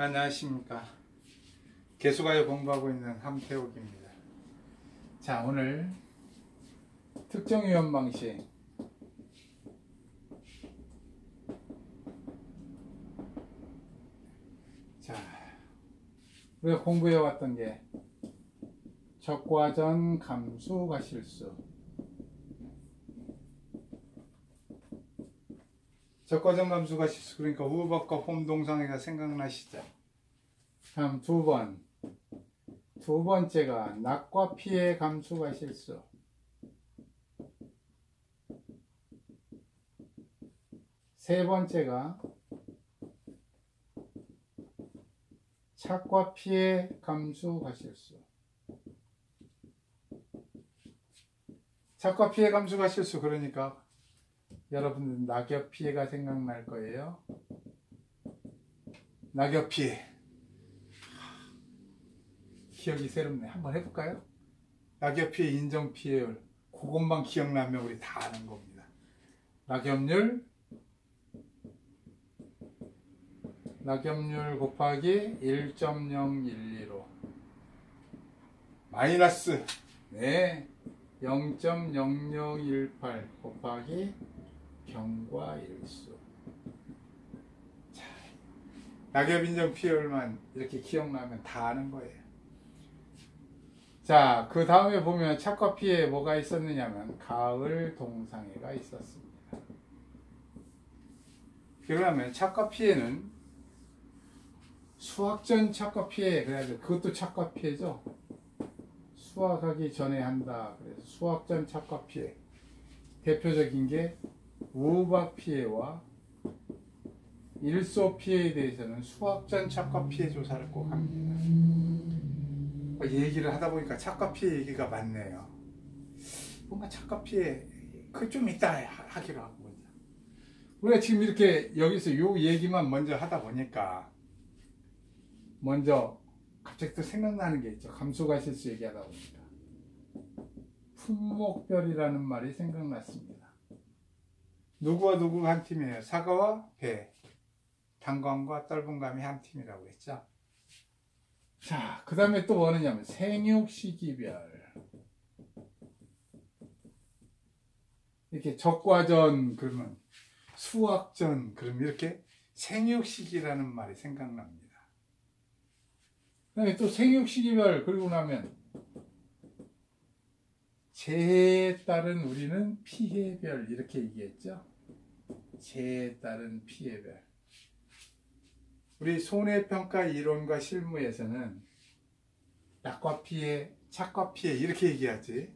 안녕하십니까. 개수가요 공부하고 있는 함태욱입니다. 자, 오늘 특정유형 방식 자, 우리가 공부해왔던 게 적과전 감수가 실수 적과전 감수가 실수 그러니까 우박과 홈동상회가 생각나시죠? 다음 두 번. 두 번째가 낙과 피해 감수가 실수. 세 번째가 착과 피해 감수가 실수. 착과 피해 감수가 실수 그러니까 여러분들 낙엽 피해가 생각날 거예요. 낙엽 피해. 기억이 새롭네. 한번 해볼까요? 낙엽 피해, 인정 피해율. 그것만 기억나면 우리 다 아는 겁니다. 낙엽률, 낙엽률 곱하기 1.012로 마이너스 네 0.0018 곱하기 경과 일수. 자, 낙엽 인정 피해율만 이렇게 기억나면 다 아는 거예요. 자, 그 다음에 보면 착과 피해 뭐가 있었느냐면 가을 동상회가 있었습니다. 그러면 착과 피해는 수학전 착과 피해 그래야죠. 그것도 착과 피해죠. 수학하기 전에 한다. 그래서 수학전 착과 피해. 대표적인 게 우박 피해와 일소 피해에 대해서는 수학전 착과 피해 조사를 꼭 합니다. 얘기를 하다 보니까 착과 피해 얘기가 많네요. 뭔가 착과 피해 그 좀 이따 하기로 하고. 우리가 지금 이렇게 여기서 요 얘기만 먼저 하다 보니까 먼저 갑자기 또 생각나는 게 있죠. 감수가 실수 얘기하다 보니까 품목별이라는 말이 생각났습니다. 누구와 누구가 한 팀이에요? 사과와 배, 단감과 떫은 감이 한 팀이라고 했죠. 자, 그 다음에 또 뭐느냐면 생육 시기별 이렇게 적과전 그러면 수학전 그러면 이렇게 생육 시기라는 말이 생각납니다. 그 다음에 또 생육 시기별 그리고 나면 재해에 따른 우리는 피해별 이렇게 얘기했죠. 재해에 따른 피해별. 우리 손해평가 이론과 실무에서는 낙과 피해, 착과 피해 이렇게 얘기하지.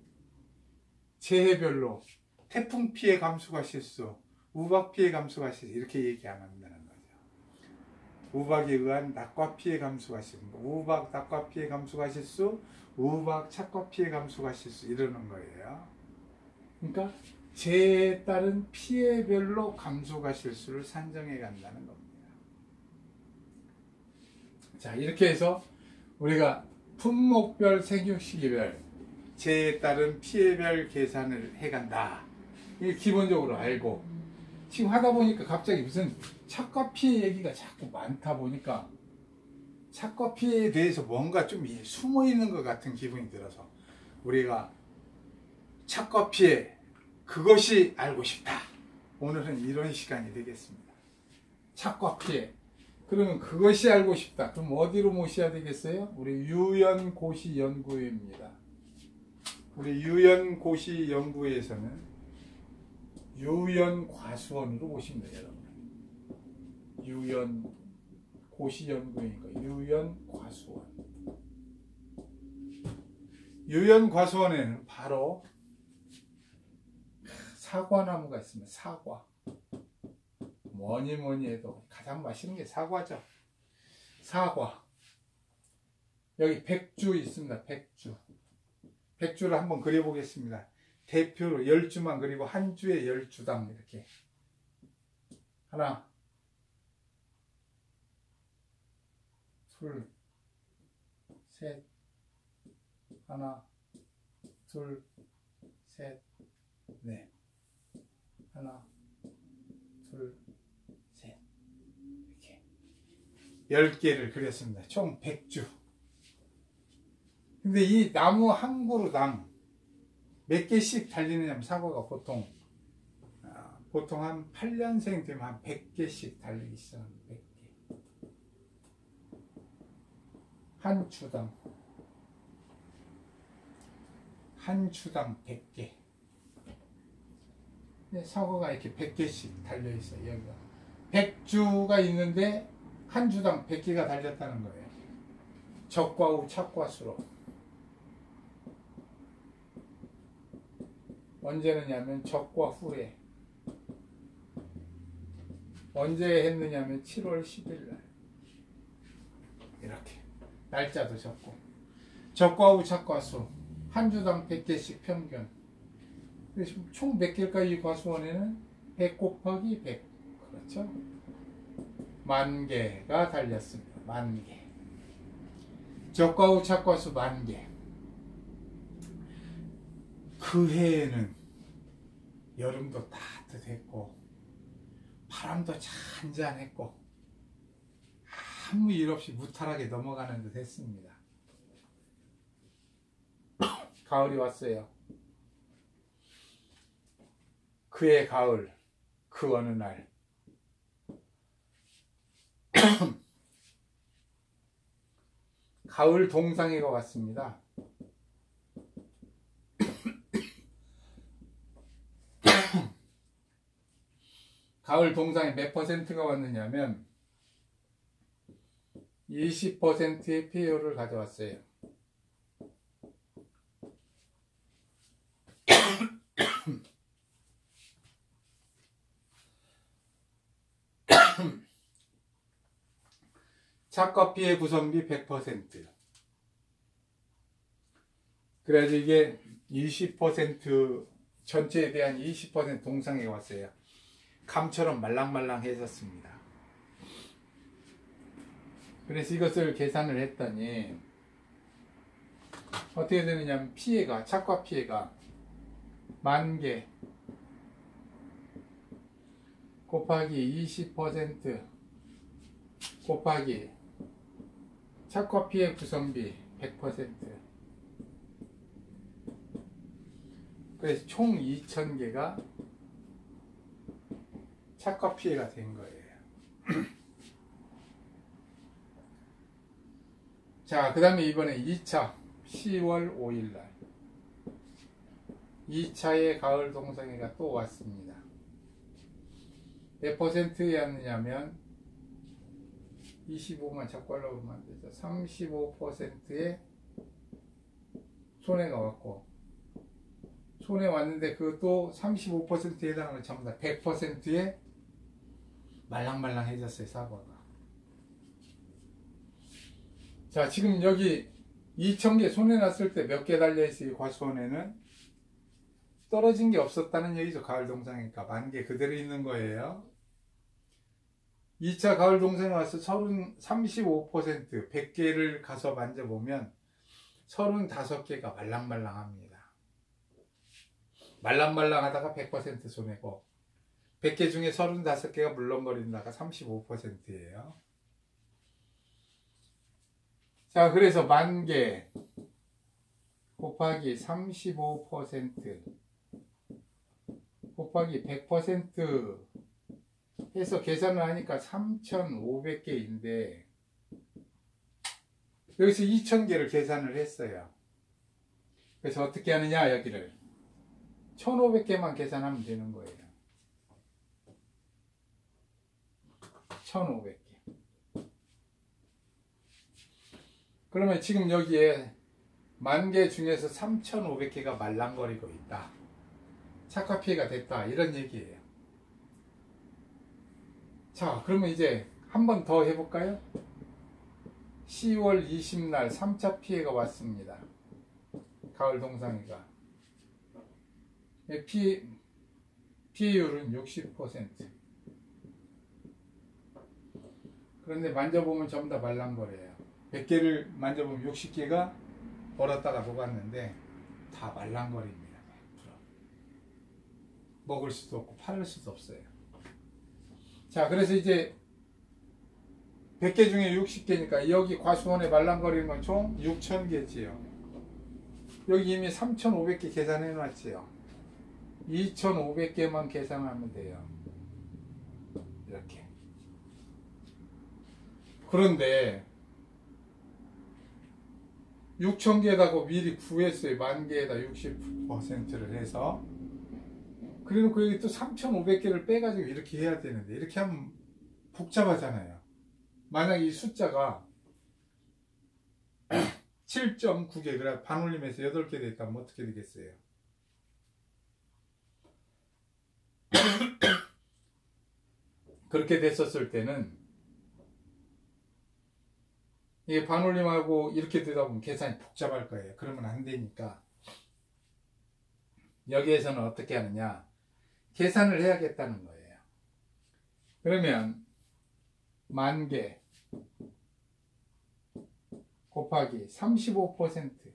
재해별로 태풍 피해 감수가 실수, 우박 피해 감수가 실수 이렇게 얘기 안 거죠. 우박에 의한 낙과 피해 감수가 실수, 우박 낙과 피해 감수가 실수, 우박 착과 피해 감수가 실수 이러는 거예요. 그러니까 재해에 따른 피해별로 감수가 실수를 산정해 간다는 겁니다. 자, 이렇게 해서 우리가 품목별, 생육시기별, 재해에 따른 피해별 계산을 해간다. 이게 기본적으로 알고 지금 하다 보니까 갑자기 무슨 착과 피해 얘기가 자꾸 많다 보니까 착과 피해에 대해서 뭔가 좀 숨어 있는 것 같은 기분이 들어서 우리가 착과 피해 그것이 알고 싶다. 오늘은 이런 시간이 되겠습니다. 착과 피해. 그러면 그것이 알고 싶다. 그럼 어디로 모셔야 되겠어요? 우리 유연고시 연구회입니다. 우리 유연고시 연구회에서는 유연과수원으로 모십니다, 여러분. 유연 고시 연구회니까 유연과수원. 유연과수원에는 바로 사과나무가 있습니다. 사과. 뭐니 뭐니 해도 가장 맛있는 게 사과죠. 사과. 여기 백주 있습니다. 백주. 백주를 한번 그려보겠습니다. 대표로 열 주만 그리고 한 주에 열 주당 이렇게. 하나, 둘, 셋, 하나, 둘, 셋, 넷. 하나, 둘, 10개를 그렸습니다. 총 100주. 근데 이 나무 한 그루당 몇 개씩 달리느냐면 사과가 보통 아, 보통 한 8년생 되면 한 100개씩 달리기 시작합니다. 100개. 한 주당 한 주당 100개. 사과가 이렇게 100개씩 달려 있어요. 여기가 100주가 있는데 한 주당 100개가 달렸다는 거예요. 적과 후 착과 수로. 언제 느냐면 적과 후에. 언제 했느냐면 7월 10일 날. 이렇게. 날짜도 적고. 적과 후 착과 수. 한 주당 100개씩 평균. 총몇 개일까 이 과수원에는 100 곱하기 100. 그렇죠? 만 개가 달렸습니다. 만 개. 적과 후 착과 수 만 개. 그 해에는 여름도 따뜻했고 바람도 잔잔했고 아무 일 없이 무탈하게 넘어가는 듯 했습니다. 가을이 왔어요. 그의 가을, 그 어느 날 가을 동상이가 왔습니다. 가을 동상이 몇 퍼센트가 왔느냐면 20%의 피해율을 가져왔어요. 차커피의 구성비 100% 그래서 이게 20% 전체에 대한 20% 동상에 왔어요. 감처럼 말랑말랑해졌습니다. 그래서 이것을 계산을 했더니 어떻게 되느냐면 피해가 착과 피해가 만 개 곱하기 20% 곱하기 착과 피해 구성비 100% 그래서 총 2,000개가 착과 피해가 된 거예요. 자, 그 다음에 이번에 2차 10월 5일 날 2차의 가을 동성애가 또 왔습니다. 몇 퍼센트였느냐면 25만 작발로 보면 되죠. 35%의 손해가 왔고 손해 왔는데 그것도 35%에 해당하는 전부 다 100%의 말랑말랑해졌어요 사과가. 자 지금 여기 2,000개 손해 났을 때 몇 개 달려있어요 과수원에는? 떨어진 게 없었다는 얘기죠 가을 동상이니까. 만 개 그대로 있는 거예요. 2차 가을 동생에 와서 30, 35% 100개를 가서 만져보면 35개가 말랑말랑합니다. 말랑말랑하다가 100% 손해고 100개 중에 35개가 물렁거린다가 35%예요. 자, 그래서 만 개 곱하기 35% 곱하기 100% 해서 계산을 하니까 3,500개인데 여기서 2,000개를 계산을 했어요. 그래서 어떻게 하느냐 여기를 1,500개만 계산하면 되는 거예요. 1,500개. 그러면 지금 여기에 만 개 중에서 3,500개가 말랑거리고 있다. 착화 피해가 됐다. 이런 얘기예요. 자, 그러면 이제 한 번 더 해볼까요? 10월 20날 3차 피해가 왔습니다. 가을 동상이가. 예, 피해, 피해율은 60%. 그런데 만져보면 전부 다 말랑거려요. 100개를 만져보면 60개가 얼었다가 녹았는데 다 말랑거립니다. 먹을 수도 없고 팔을 수도 없어요. 자, 그래서 이제 100개 중에 60개니까 여기 과수원에 말랑거리는 건총 6,000개지요. 여기 이미 3,500개 계산해 놨지요. 2,500개만 계산하면 돼요. 이렇게. 그런데 6,000개다고 미리 구했어요. 만 개에다 60%를 해서. 그리고 여기 또 3,500개를 빼가지고 이렇게 해야 되는데, 이렇게 하면 복잡하잖아요. 만약 이 숫자가 7.9개, 그래 반올림해서 8개 됐다면 어떻게 되겠어요? 그렇게 됐었을 때는 이게 반올림하고 이렇게 되다 보면 계산이 복잡할 거예요. 그러면 안 되니까 여기에서는 어떻게 하느냐 계산을 해야겠다는 거예요. 그러면 만 개 곱하기 35%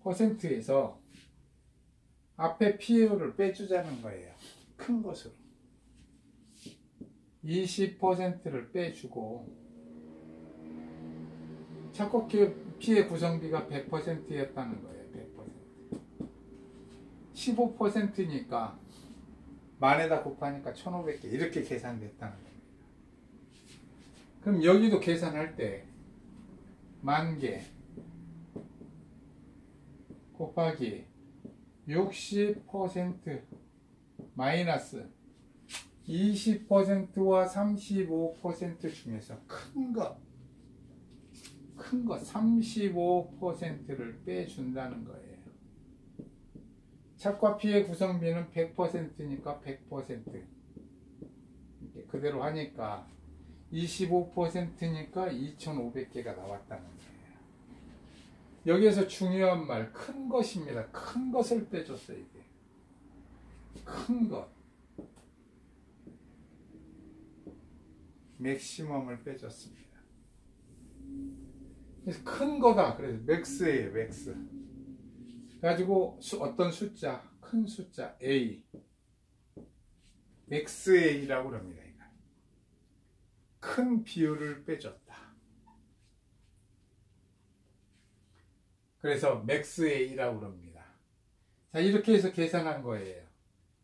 퍼센트에서 앞에 피해율을 빼주자는 거예요. 큰 것으로. 20%를 빼주고 착곡 피해 구성비가 100%였다는 거예요. 100%. 15%니까 만에다 곱하니까 1500개 이렇게 계산됐다는 겁니다. 그럼 여기도 계산할 때 만 개 곱하기 60% 마이너스 20%와 35% 중에서 큰 거, 큰거 35%를 빼준다는 거예요. 착과 피해 구성비는 100%니까 100%. 그대로 하니까 25%니까 2,500개가 나왔다는 거예요. 여기에서 중요한 말, 큰 것입니다. 큰 것을 빼줬어요, 이게. 큰 것. 맥시멈을 빼줬습니다. 큰 거다. 그래서 맥스예요, 맥스. 가지고 어떤 숫자, 큰 숫자 A, 맥스A라고 합니다. 큰 비율을 빼줬다. 그래서 맥스A라고 합니다. 자, 이렇게 해서 계산한 거예요.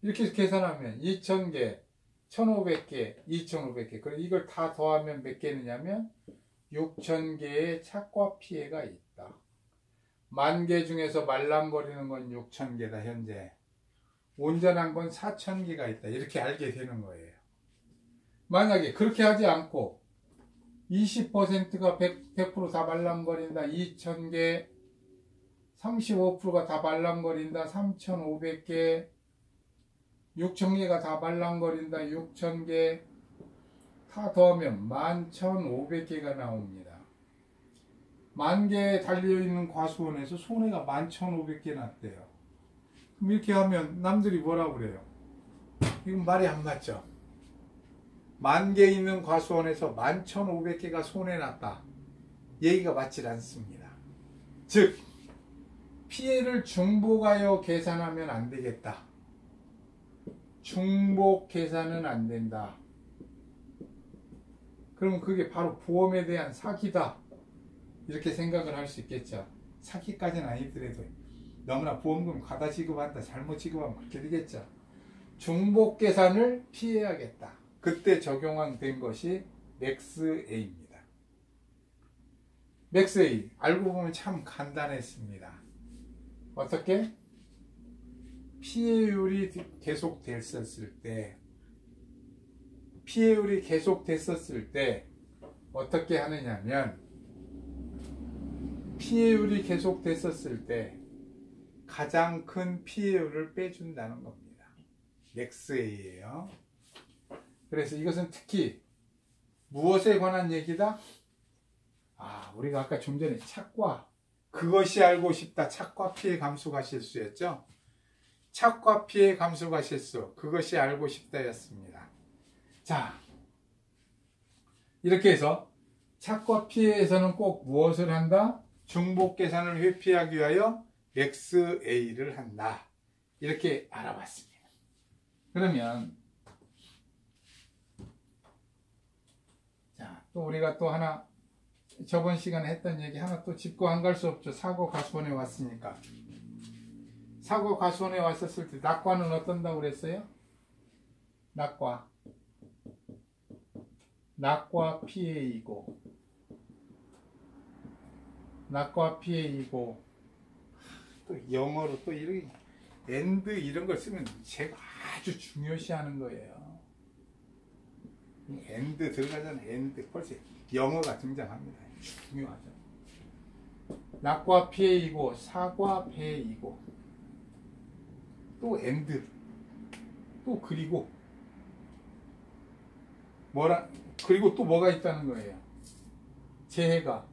이렇게 해서 계산하면 2,000개, 1,500개, 2,500개. 그리고 이걸 다 더하면 몇 개느냐면 6,000개의 착과 피해가 있다. 만 개 중에서 말랑거리는 건 6,000개다, 현재. 온전한 건 4,000개가 있다. 이렇게 알게 되는 거예요. 만약에 그렇게 하지 않고 20%가 100%, 100%다 말랑거린다. 2,000개, 35%가 다 말랑거린다. 3,500개, 6,000개가 다 말랑거린다. 6,000개 다 더하면 11,500개가 나옵니다. 만 개에 달려있는 과수원에서 손해가 11,500개 났대요. 그럼 이렇게 하면 남들이 뭐라고 그래요? 이건 말이 안 맞죠? 만 개 있는 과수원에서 11,500개가 손해 났다. 얘기가 맞질 않습니다. 즉, 피해를 중복하여 계산하면 안 되겠다. 중복 계산은 안 된다. 그럼 그게 바로 보험에 대한 사기다. 이렇게 생각을 할 수 있겠죠. 사기까지는 아니더라도 너무나 보험금 과다 지급한다, 잘못 지급하면 그렇게 되겠죠. 중복 계산을 피해야겠다. 그때 적용된 것이 맥스A입니다. 맥스A 알고 보면 참 간단했습니다. 어떻게? 피해율이 계속 됐었을 때 피해율이 계속 됐었을 때 어떻게 하느냐면 피해율이 계속 됐었을 때 가장 큰 피해율을 빼준다는 겁니다. 맥스에이에요. 그래서 이것은 특히 무엇에 관한 얘기다? 아, 우리가 아까 좀 전에 착과 그것이 알고 싶다. 착과 피해 감수가 실수였죠? 착과 피해 감수가 실수. 그것이 알고 싶다였습니다. 자, 이렇게 해서 착과 피해에서는 꼭 무엇을 한다? 중복 계산을 회피하기 위하여 XA를 한다. 이렇게 알아봤습니다. 그러면 또 우리가 또 하나 저번 시간에 했던 얘기 하나 또 짚고 안 갈 수 없죠. 사고 가수원에 왔으니까. 사고 가수원에 왔었을 때 낙과는 어떤다고 그랬어요? 낙과. 낙과 피해이고 낙과 피해이고 또 영어로 또 이런 엔드 이런 걸 쓰면 제가 아주 중요시하는 거예요. 엔드 들어가잖아요. 엔드 벌써 영어가 등장합니다. 중요하죠. 낙과 피해이고 사과 배이고 또 엔드 또 그리고 뭐라 그리고 또 뭐가 있다는 거예요. 재해가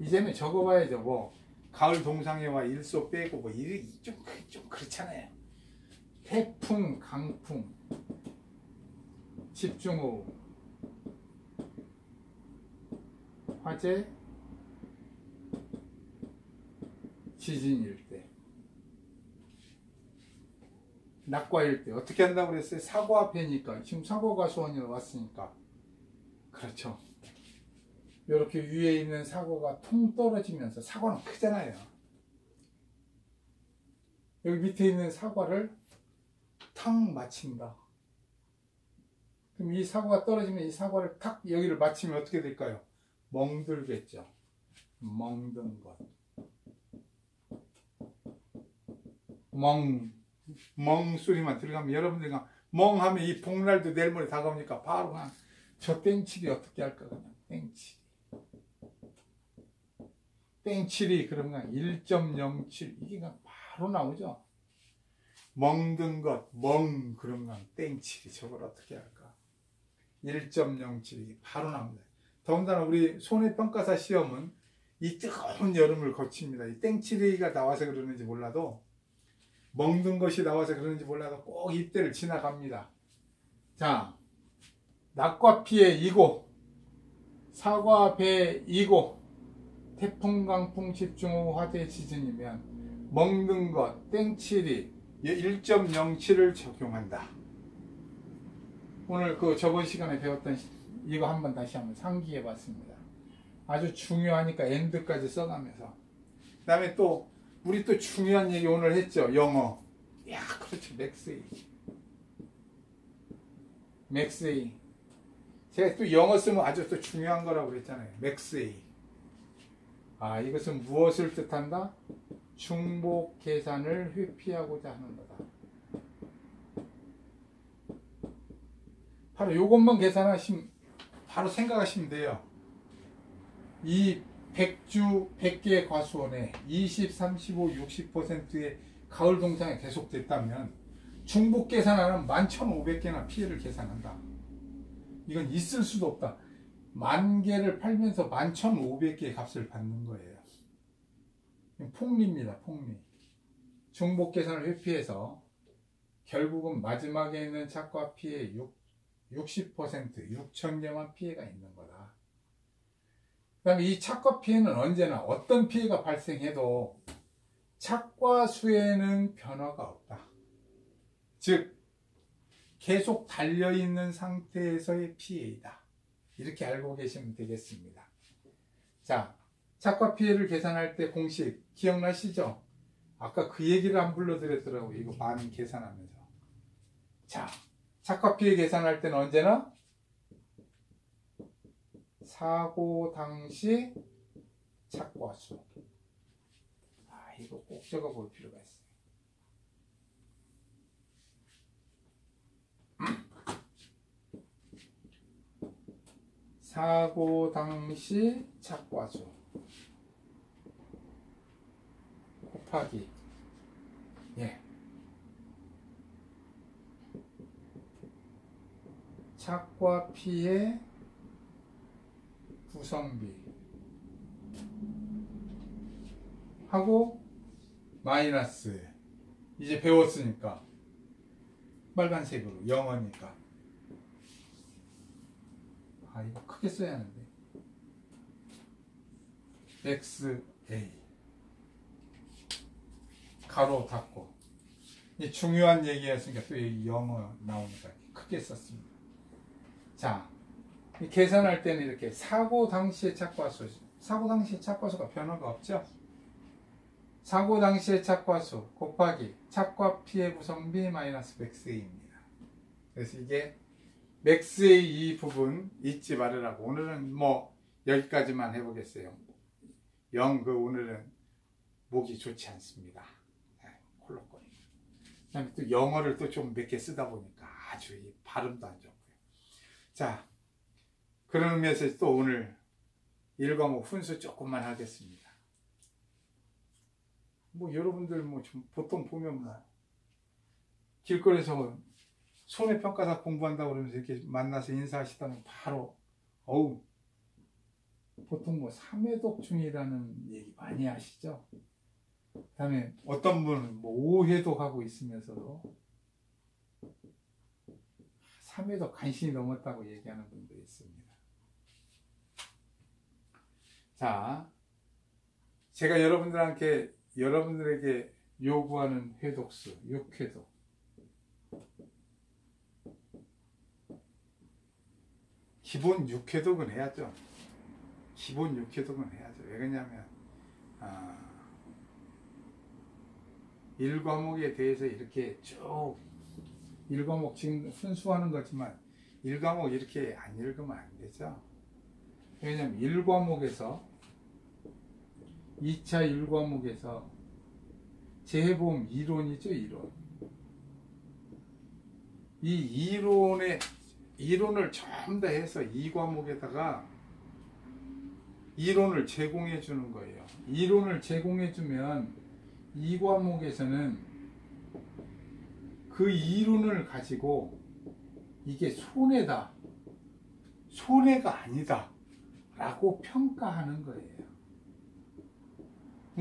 이제는 적어봐야죠. 뭐 가을 동상에와 일소 빼고 뭐 이좀 좀 그렇잖아요. 태풍, 강풍, 집중호우, 화재, 지진일 때, 낙과일 때 어떻게 한다고 그랬어요? 사고 앞에니까 지금 사고가 소원이 왔으니까 그렇죠. 이렇게 위에 있는 사고가 통 떨어지면서 사고는 크잖아요. 여기 밑에 있는 사과를 탁 맞힌다. 그럼 이 사과가 떨어지면 이 사과를 탁 여기를 맞히면 어떻게 될까요? 멍들겠죠. 멍든 것. 멍, 멍 소리만 들어가면 여러분들이 멍하면 이 복날도 내일 모레 다가오니까 바로 그냥 저 땡칠이 어떻게 할까 그냥 땡칠. 땡칠이 그러면 1.07 이게 바로 나오죠. 멍든 것, 멍 그러면 땡칠이 저걸 어떻게 할까? 1.07이 바로 나옵니다. 더군다나 우리 손해평가사 시험은 이 뜨거운 여름을 거칩니다. 이 땡칠이가 나와서 그러는지 몰라도 먹는 것이 나와서 그러는지 몰라도 꼭 이때를 지나갑니다. 자, 낙과 피해 이고 사과 배 이고 태풍 강풍 집중호 화재 지진이면 먹는 것 땡칠이 1.07을 적용한다. 오늘 그 저번 시간에 배웠던 이거 한번 다시 한번 상기해 봤습니다. 아주 중요하니까 엔드까지 써가면서. 그 다음에 또, 우리 또 중요한 얘기 오늘 했죠. 영어. 야, 그렇죠. 맥스이. 맥스이. 제가 또 영어 쓰면 아주 또 중요한 거라고 그랬잖아요. 맥스이. 아, 이것은 무엇을 뜻한다? 중복 계산을 회피하고자 하는 거다. 바로 이것만 계산하시면 바로 생각하시면 돼요. 이 100주 100개의 과수원에 20, 35, 60%의 가을 동상이 계속됐다면 중복 계산하는 11,500개나 피해를 계산한다. 이건 있을 수도 없다. 만 개를 팔면서 11,500개의 값을 받는 거예요. 폭리입니다. 폭리. 중복 계산을 회피해서 결국은 마지막에 있는 착과 피해 60% 6천 개만 피해가 있는 거다. 그 다음에 이 착과 피해는 언제나 어떤 피해가 발생해도 착과 수에는 변화가 없다. 즉 계속 달려있는 상태에서의 피해이다. 이렇게 알고 계시면 되겠습니다. 자, 착과 피해를 계산할 때 공식 기억나시죠? 아까 그 얘기를 안 불러드렸더라고요. 이거 많은 계산하면서. 자, 착과 피해 계산할 때는 언제나 사고 당시 착과 수. 아, 이거 꼭 적어 볼 필요가 있어요. 사고 당시 착과 수. 곱하기 예. 착과 피해 구성비 하고 마이너스 이제 배웠으니까 빨간색으로 영어니까. 아 이거 크게 써야 하는데. XA 가로 닫고. 이 중요한 얘기였으니까 또 영어 나오니까 크게 썼습니다. 자, 계산할 때는 이렇게 사고 당시의 착과수, 사고 당시의 착과수가 변화가 없죠? 사고 당시의 착과수 곱하기 착과 피해 구성비 마이너스 맥스A입니다. 그래서 이게 맥스의 이 부분 잊지 말으라고 오늘은 뭐 여기까지만 해보겠어요. 영 그 오늘은 목이 좋지 않습니다. 네, 콜록거리. 그다음에 또 영어를 또 좀 몇 개 쓰다 보니까 아주 이 발음도 안 좋고요. 자, 그런 의미에서 또 오늘 1과목 훈수 조금만 하겠습니다. 뭐 여러분들 뭐좀 보통 보면 뭐 길거리에서 손해 평가사 공부한다고 그러면서 이렇게 만나서 인사하시다면 바로 어우 보통 뭐 삼회독 중이라는 얘기 많이 하시죠. 그 다음에 어떤 분은 뭐 오해독 하고 있으면서도 삼회독 간신히 넘었다고 얘기하는 분도 있습니다. 자, 제가 여러분들한테 여러분들에게 요구하는 회독수 6회독 기본 6회독은 해야죠. 기본 6회독은 해야죠. 왜 그러냐면 아, 1과목에 대해서 이렇게 쭉 1과목 지금 순수하는 거지만 1과목 이렇게 안 읽으면 안 되죠. 왜냐면 1과목에서 2차 1과목에서 재해보험 이론이죠, 이론. 이 이론의 이론을 전부 다 해서 이 과목에다가 이론을 제공해 주는 거예요. 이론을 제공해 주면 이 과목에서는 그 이론을 가지고 이게 손해다. 손해가 아니다. 라고 평가하는 거예요.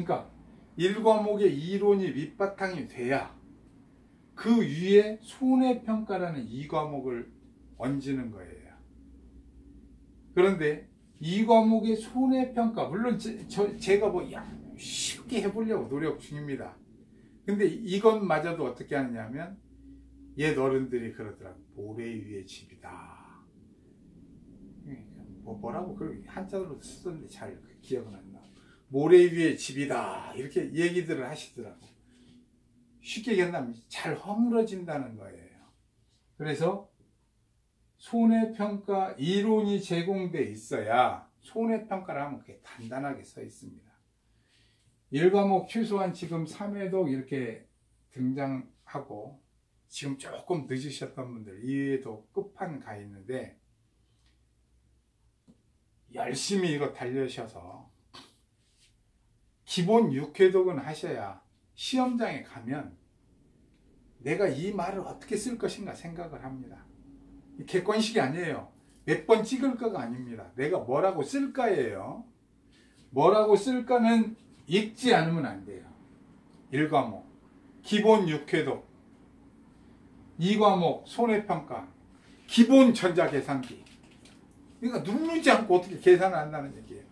그러니까 1과목의 이론이 밑바탕이 돼야 그 위에 손해평가라는 2과목을 얹는 거예요. 그런데 이 과목의 손해평가 물론 제, 저, 제가 뭐 쉽게 해보려고 노력 중입니다. 근데 이것마저도 어떻게 하느냐면 옛 어른들이 그러더라고 모래 위의 집이다. 뭐 뭐라고 그 한자로 쓰던데 잘 기억은 안 나. 모래 위의 집이다 이렇게 얘기들을 하시더라고. 쉽게 얘기하면 잘 허물어진다는 거예요. 그래서 손해평가 이론이 제공돼 있어야 손해평가를 하면 그게 단단하게 서 있습니다. 1과목 최소한 지금 3회독 이렇게 등장하고 지금 조금 늦으셨던 분들 이외에도 끝판 가 있는데 열심히 이거 달려셔서 기본 6회독은 하셔야 시험장에 가면 내가 이 말을 어떻게 쓸 것인가 생각을 합니다. 객관식이 아니에요. 몇 번 찍을 거가 아닙니다. 내가 뭐라고 쓸까예요. 뭐라고 쓸까는 읽지 않으면 안 돼요. 1과목 기본 6회도 2과목 손해평가 기본 전자계산기 그러니까 누르지 않고 어떻게 계산을 한다는 얘기예요.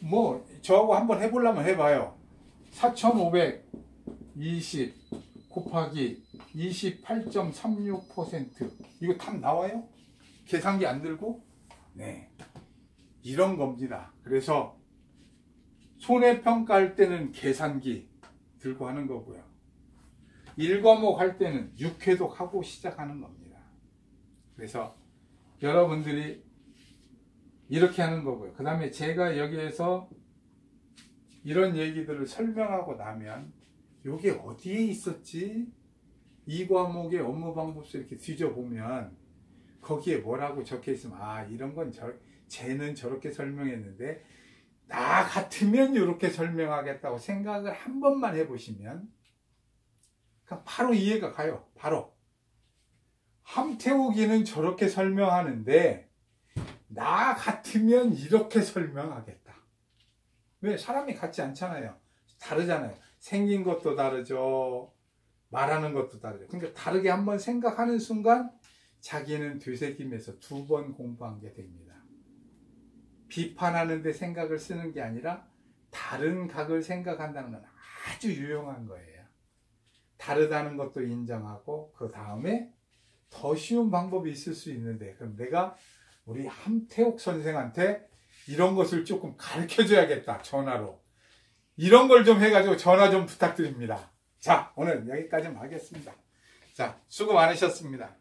뭐 저하고 한번 해보려면 해봐요. 4520 곱하기 28.36% 이거 답 나와요? 계산기 안 들고? 네. 이런 겁니다. 그래서 손해평가할 때는 계산기 들고 하는 거고요. 1과목 할 때는 6회독 하고 시작하는 겁니다. 그래서 여러분들이 이렇게 하는 거고요. 그 다음에 제가 여기에서 이런 얘기들을 설명하고 나면 이게 어디에 있었지? 이 과목의 업무 방법서 이렇게 뒤져보면 거기에 뭐라고 적혀 있으면 아 이런 건 저, 쟤는 저렇게 설명했는데 나 같으면 이렇게 설명하겠다고 생각을 한 번만 해보시면 바로 이해가 가요. 바로 함태욱이는 저렇게 설명하는데 나 같으면 이렇게 설명하겠다. 왜 사람이 같지 않잖아요. 다르잖아요. 생긴 것도 다르죠. 말하는 것도 다르죠. 그러니까 다르게 한번 생각하는 순간 자기는 되새김에서 두 번 공부한 게 됩니다. 비판하는데 생각을 쓰는 게 아니라 다른 각을 생각한다는 건 아주 유용한 거예요. 다르다는 것도 인정하고 그 다음에 더 쉬운 방법이 있을 수 있는데 그럼 내가 우리 함태옥 선생한테 이런 것을 조금 가르쳐 줘야겠다. 전화로. 이런 걸 좀 해가지고 전화 좀 부탁드립니다. 자, 오늘 여기까지 하겠습니다. 자, 수고 많으셨습니다.